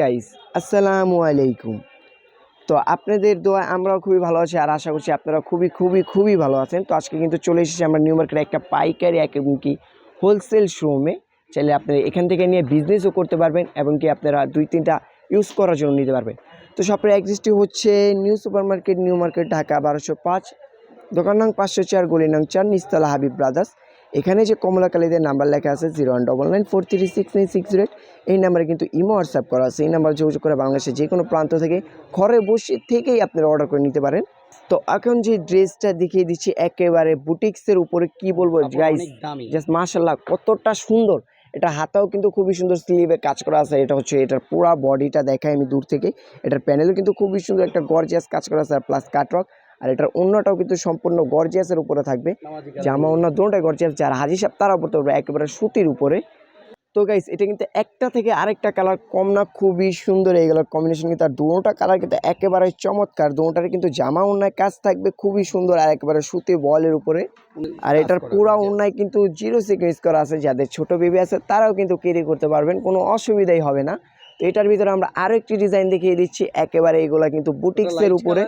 Guys আসসালামু আলাইকুম তো আপনাদের দোয়া আমরাও খুবই ভালো আছি আর আশা করছি আপনারা খুবই খুবই খুবই ভালো আছেন। তো আজকে কিন্তু চলে এসেছি আমরা নিউ মার্কেটে একটা পাইকারি এবং কি হোলসেল শোরুমে চাইলে আপনারা এখান থেকে নিয়ে বিজনেসও করতে পারবেন এবং কি আপনারা দুই, তিনটা ইউজ করার জন্য নিতে পারবেন। তো শপের অ্যাড্রেসটি হচ্ছে new super market new market Dhaka বারোশো পাঁচ, দোকান নং পাঁচশো চার, গলি নং চার নিস্তলা হাবিব ব্রাদার্স এখানে যে কমলা কালীদের নাম্বার লেখা আছে zero one double nine four three six nine six zero এই নাম্বারে কিন্তু ইমো হোয়াটসঅ্যাপ করা আছে। এই নাম্বার যোগাযোগ করে বাংলাদেশের যে কোনো প্রান্ত থেকে ঘরে বসে থেকেই আপনারা অর্ডার করে নিতে পারেন। তো এখন যে ড্রেসটা দেখিয়ে দিচ্ছি একেবারে বুটিক্সের উপরে কি বলব গাইস জাস্ট মাশাল্লাহ কতটা সুন্দর। এটা হাতাও কিন্তু খুবই সুন্দর স্লিভে কাজ করা আছে। এটা হচ্ছে এটার পুরা বডিটা দেখাই আমি দূর থেকে। এটার প্যানেলও কিন্তু খুবই সুন্দর একটা গর্জিয়াস কাজ করা আছে আর প্লাস কাটরক আর এটার অন্যটাও কিন্তু সম্পূর্ণ গর্জিয়াসের উপরে থাকবে। জামা অন্য দুটোটাই গর্জিয়াস যারা হাজি সাহেব তারা পড়তে পারবে একেবারে সুতির উপরে। তো গাইস এটা কিন্তু একটা থেকে আরেকটা কালার কম না খুবই সুন্দর এইগুলোর কম্বিনেশন কিন্তু। আর দুটোটা কালার কিন্তু একেবারে চমৎকার দুটোটারে কিন্তু জামা অন্যায় কাজ থাকবে খুবই সুন্দর আর একেবারে সুতি বলের উপরে। আর এটার পুরা অন্যায় কিন্তু জিরো সিকোয়েন্স করা আছে যাদের ছোট বেবি আছে তারাও কিন্তু ক্যারি করতে পারবেন কোনো অসুবিধাই হবে না। তো এটার ভিতরে আমরা আরও একটি ডিজাইন দেখিয়ে দিচ্ছি একেবারে এগুলা কিন্তু বুটিক্সের উপরে।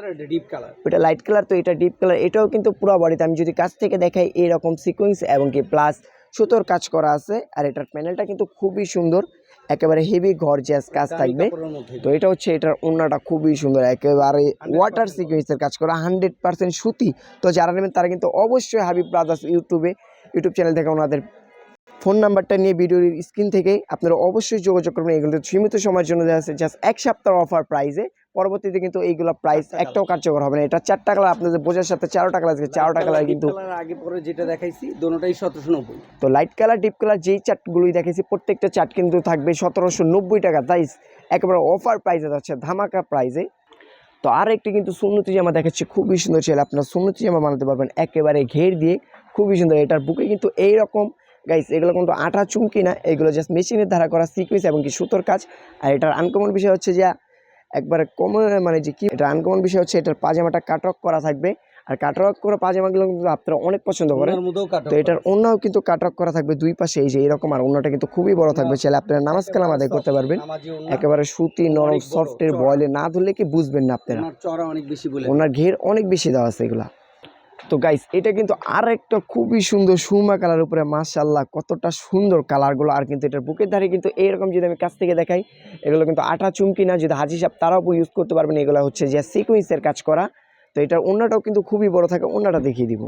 কালার ওটা লাইট কালার তো এটা ডিপ কালার এটাও কিন্তু পুরো বডিতে আমি যদি কাছ থেকে দেখাই এরকম সিকোয়েন্স এবং কি প্লাস সুতোর কাজ করা আছে আর এটার প্যানেলটা কিন্তু খুবই সুন্দর একেবারে হেভি ঘর গর্জিয়াস কাজ থাকবে। তো এটা হচ্ছে এটার ওড়নাটা খুবই সুন্দর একেবারে ওয়াটার সিকোয়েন্সের কাজ করা হান্ড্রেড পার্সেন্ট সুতি। তো যারা নেবেন তারা কিন্তু অবশ্যই হাবিব ব্রাদার্স ইউটিউবে ইউটিউব চ্যানেল থেকে ওনাদের ফোন নাম্বারটা নিয়ে ভিডিওর স্ক্রিন থেকে আপনারা অবশ্যই যোগাযোগ করবেন। এগুলো সীমিত সময়ের জন্য দেওয়া আছে জাস্ট এক সপ্তাহ অফার প্রাইসে পরবর্তীতে কিন্তু এইগুলো প্রাইস একটাও কার্যকর হবে না। এটা চারটা কালার আপনাদের বোঝার সাথে চারোটা কালার আছে চারোটা কালার কিন্তু আগে পরে যেটা দেখাইছি দোনোটাই সতেরোশো নব্বই। তো লাইট কালার ডিপ কালার যেই চার্টগুলোই দেখেছি প্রত্যেকটা চার্ট কিন্তু থাকবে সতেরোশো নব্বই টাকা। তাই একেবারে অফার প্রাইসে যাচ্ছে ধামাকা প্রাইসে তো আর একটি কিন্তু সুন্নতি জামা দেখাচ্ছি খুবই সুন্দর ছিল। আপনার সুন্নতি জামা বানাতে পারবেন একেবারে ঘের দিয়ে খুবই সুন্দর। এটার বুকে কিন্তু এই রকম গাইস এগুলো কিন্তু আটা চুমকি না এগুলো জাস্ট মেশিনের দ্বারা করা সিকুয়েন্স এবং কি সুতোর কাজ। আর এটার আনকমন বিষয় হচ্ছে যে একবারে কমন মানে যে কি এটা আনকমন বিষয় হচ্ছে এটার পাজামাটা কাটরক করা থাকবে। আর কাটরক করা পাজামাগুলো কিন্তু আপনারা অনেক পছন্দ করেন। তো এটার অন্যও কিন্তু কাটরক করা থাকবে দুই পাশে এই যে এরকম আর অন্যটা কিন্তু খুবই বড় থাকবে। চাইলে আপনারা নামাজ কালাম আদায় করতে পারবেন। একেবারে সুতি নরম সফটের। বয়লে না ধরলে কি বুঝবেন না আপনারা। চড়া অনেক বেশি ওনার ঘের অনেক বেশি দেওয়া আছে এগুলা। তো গাইস এটা কিন্তু আর একটা খুবই সুন্দর সুরমা কালার উপরে মাশাল্লাহ কতটা সুন্দর কালারগুলো আর কিন্তু এটার বুকের ধারে কিন্তু এইরকম যদি আমি কাছ থেকে দেখাই, এগুলো কিন্তু আটা চুমকি না, যদি হাজি সাহেব তারাও ইউজ করতে পারবেন, এগুলো হচ্ছে যে সিকুয়েন্সের কাজ করা। তো এটার অন্যটাও কিন্তু খুবই বড় থাকে অন্যটা দেখিয়ে দিব।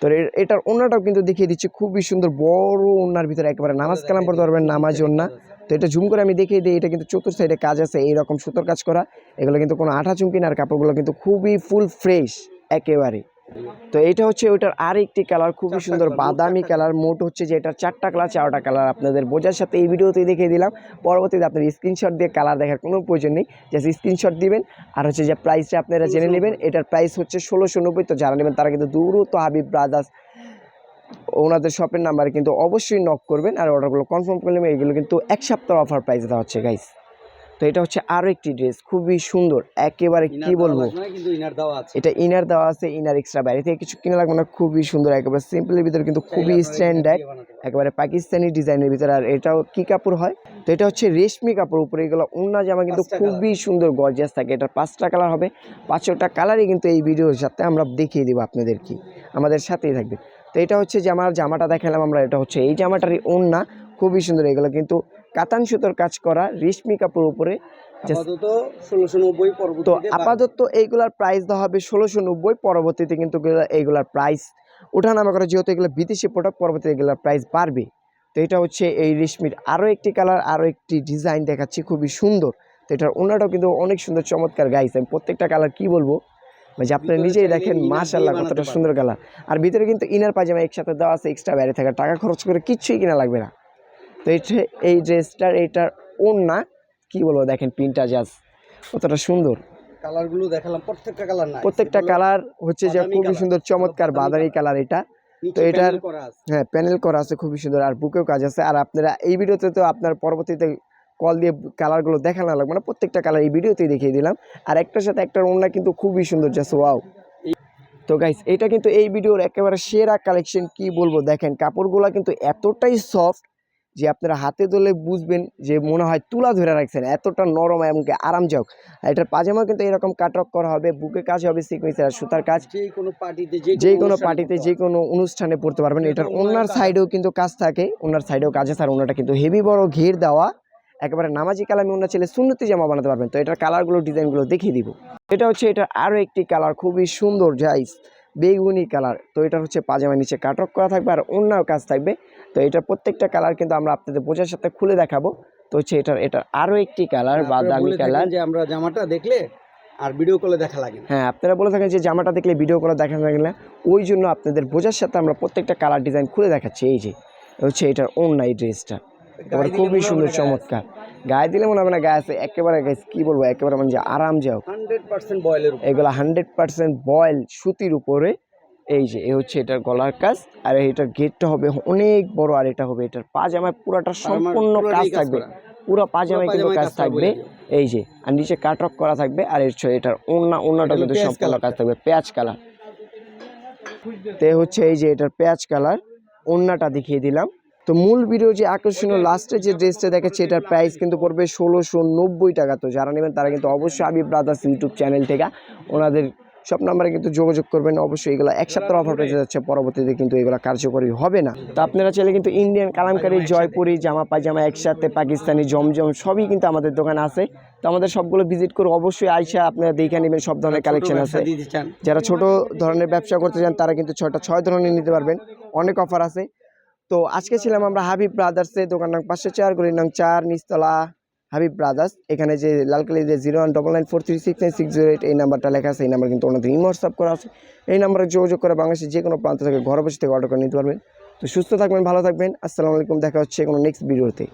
তো এটার অন্যটাও কিন্তু দেখিয়ে দিচ্ছি, খুবই সুন্দর বড় ওনার ভিতরে একেবারে নামাজ কালাম পড়তে পারবেন, নামাজ ওন্না তো এটা ঝুম করে আমি দেখিয়ে দিই, এটা কিন্তু চতুর্থ সাইডে কাজ আছে, এইরকম সুতোর কাজ করা। এগুলো কিন্তু কোনো আঠা চুমকি না, আর কাপড়গুলো কিন্তু খুবই ফুল ফ্রেশ একেবারে। তো এটা হচ্ছে ওইটার আর একটি কালার খুবই সুন্দর বাদামি কালার মোট হচ্ছে যে এটার চারটা কালার চারটা কালার আপনাদের বোঝার সাথে এই ভিডিওতেই দেখিয়ে দিলাম। পরবর্তীতে আপনার স্ক্রিনশট দিয়ে কালার দেখার কোনো প্রয়োজন নেই জাস্ট স্ক্রিনশট দিবেন। আর হচ্ছে যে প্রাইসটা আপনারা জেনে নেবেন এটার প্রাইস হচ্ছে ষোলোশো নব্বই। তো যারা নেবেন তারা কিন্তু দ্রুত হাবিব ব্রাদার্স ওনাদের শপের নাম্বারে কিন্তু অবশ্যই নক করবেন। আর অর্ডারগুলো কনফার্ম করে নেবেন এগুলো কিন্তু এক সপ্তাহ অফার প্রাইস দেওয়া হচ্ছে গাইস তো এটা হচ্ছে আরও একটি ড্রেস খুবই সুন্দর। একেবারে কি বলব? এটা ইনার দেওয়া আছে ইনার এক্সট্রা বাইরে থেকে কিছু কিনা লাগবে না খুবই সুন্দর একেবারে সিম্পলের ভিতরে কিন্তু খুবই স্ট্যান্ডার্ড একেবারে পাকিস্তানি ডিজাইনের ভিতরে। আর এটাও কি কাপড় হয়? তো এটা হচ্ছে রেশমি কাপড় উপরে এগুলো অন্য জামা কিন্তু খুবই সুন্দর গর্জিয়াস থাকে। এটার পাঁচটা কালার হবে। পাঁচটা কালারই কিন্তু এই ভিডিওর সাথে আমরা দেখিয়ে দেবো আপনাদের কি আমাদের সাথেই থাকবে। তো এটা হচ্ছে যে আমার জামাটা দেখালাম আমরা এটা হচ্ছে এই জামাটারই ওন্না খুবই সুন্দর এগুলো কিন্তু কাতান সুতোর কাজ করা রেশমি কাপড় উপরে আপাতত ষোলোশো নব্বই তো আপাতত এইগুলার প্রাইস দেওয়া হবে ষোলোশো নব্বই পরবর্তীতে কিন্তু এইগুলার প্রাইস ওঠানামা করে যেহেতু এগুলো বিদেশি প্রোডাক্ট পরবর্তীতে এগুলোর প্রাইস বাড়বে। তো এটা হচ্ছে এই রেশমির আরও একটি কালার আরও একটি ডিজাইন দেখাচ্ছি খুবই সুন্দর। তো এটার অন্যটাও কিন্তু অনেক সুন্দর চমৎকার গাইছে আমি প্রত্যেকটা কালার কি বলব? মানে যে আপনারা নিজেই দেখেন মাশাল্লাহ কতটা সুন্দর কালার আর ভিতরে কিন্তু ইনার পাজামা একসাথে দেওয়া আছে এক্সট্রা বাইরে থাকা টাকা খরচ করে কিচ্ছুই কিনা লাগবে না। তো এটা এই ড্রেসটার এইটার ওন্না কি বলব দেখেন প্রিন্টটা জাস্ট কতটা সুন্দর। কালারগুলো দেখালাম প্রত্যেকটা কালার না প্রত্যেকটা কালার হচ্ছে যে খুবই সুন্দর চমৎকার বাদামি কালার। এটা। তো এটার- হ্যাঁ প্যানেল করা আছে খুবই সুন্দর আর বুকেও কাজ আছে। আর আপনারা এই ভিডিওতে তো আপনার পরবর্তীতে কল দিয়ে কালারগুলো দেখানো লাগবে না প্রত্যেকটা কালার এই ভিডিওতেই দেখিয়ে দিলাম। আর একটার সাথে একটার অন্য কিন্তু খুবই সুন্দর জাস্ট ওয়াও তো গাইস এটা কিন্তু এই ভিডিওর একেবারে সেরা কালেকশন কি বলব দেখেন কাপড়গুলো কিন্তু এতটাই সফট যে আপনারা হাতে ধরলে বুঝবেন যে মনে হয় তুলা ধরে রাখছেন এতটা নরম এবং কি আরামদায়ক। আর এটার পাজামা কিন্তু এরকম কাটক করা হবে বুকে কাজ হবে সিকুয়েন্সের আর সুতার কাজ। যে কোনো পার্টিতে যে কোনো পার্টিতে যে কোনো অনুষ্ঠানে পড়তে পারবেন। এটার ওনার সাইডেও কিন্তু কাজ থাকে ওনার সাইডেও কাজ আছে আর ওনাটা কিন্তু হেভি বড় ঘের দেওয়া। একেবারে নামাজি কালামে ওনার ছেলে সুন্নতি জামা বানাতে পারবেন। তো এটার কালারগুলো ডিজাইনগুলো দেখিয়ে দিব। এটা হচ্ছে এটার আরও একটি কালার খুবই সুন্দর জাইস বেগুনি কালার। তো এটা হচ্ছে পাজামা নিচে কাটক করা থাকবে আর অন্যান্য কাজ থাকবে। তো এটার প্রত্যেকটা কালার কিন্তু আমরা আপনাদের বোঝার সাথে খুলে দেখাবো। তো হচ্ছে এটার এটার আরও একটি কালার বা দামি কালার। যে আমরা জামাটা দেখলে আর ভিডিও কলে দেখা লাগে হ্যাঁ আপনারা বলে থাকেন যে জামাটা দেখলে ভিডিও করে দেখা লাগে না। ওই জন্য আপনাদের বোঝার সাথে আমরা প্রত্যেকটা কালার ডিজাইন খুলে দেখাচ্ছি। এই যে হচ্ছে এটার অন্য এই ড্রেসটা। এবার খুবই সুন্দর চমৎকার। গায়ে দিলে মনে হবে না গায়ে আছে একেবারে গায়ে কি বলব একেবারে মানে যে আরামদায়ক হান্ড্রেড পার্সেন্ট বয়েলের এগুলো হান্ড্রেড পার্সেন্ট বয়েল সুতির উপরে এই যে এ হচ্ছে এটার গলার কাজ আর এটার গেটটা হবে অনেক বড় আর এটা হবে এটার পাজামায় পুরাটা সম্পূর্ণ কাজ থাকবে। পুরো পাজামায় কিন্তু কাজ থাকবে এই যে। আর নিচে কাটক করা থাকবে আর এর এটার ওন্না ওন্নাটা কিন্তু সম্পূর্ণ কাজ থাকবে পেঁয়াজ কালার। তে হচ্ছে এই যে এটার পেঁয়াজ কালার ওন্নাটা দেখিয়ে দিলাম। তো মূল ভিডিও যে আকর্ষণীয় লাস্টে যে ড্রেসটা দেখাচ্ছে এটার প্রাইস কিন্তু পড়বে ষোলোশো নব্বই টাকা। তো যারা নেবেন তারা কিন্তু অবশ্যই আবি ব্রাদার্স ইউটিউব চ্যানেল থেকে ওনাদের সব নাম্বারে কিন্তু যোগাযোগ করবেন। অবশ্যই এগুলো এক সপ্তাহ অফার পেয়ে যাচ্ছে পরবর্তীতে কিন্তু এগুলো কার্যকরী হবে না। তো আপনারা চাইলে কিন্তু ইন্ডিয়ান কালামকারি জয়পুরি জামা পায়জামা একসাথে পাকিস্তানি জমজম সবই কিন্তু আমাদের দোকানে আছে। তো আমাদের সবগুলো ভিজিট করে অবশ্যই আইসা আপনারা দেখে নেবেন সব ধরনের কালেকশন আছে। যারা ছোট ধরনের ব্যবসা করতে চান তারা কিন্তু ছয়টা ছয় ধরনের নিতে পারবেন। অনেক অফার আছে। তো আজকে ছিলাম আমরা হাবিব ব্রাদার্সে দোকান নং পাঁচশো চার গলি নং চার নিস্তলা হাবিব ব্রাদার্স এখানে যে লালকালি যে zero one double nine four three six nine six zero eight এই নাম্বারটা লেখা আছে। এই নাম্বার কিন্তু ওনাদের ইমো হোয়াটসঅ্যাপ করা আছে। এই নাম্বারে যোগাযোগ করে বাংলাদেশের যে কোনো প্রান্ত থেকে ঘরে বসে থেকে অর্ডার করে নিতে পারবেন। তো সুস্থ থাকবেন, ভালো থাকবেন। আসসালামু আলাইকুম। দেখা হচ্ছে কোনো নেক্সট ভিডিওতে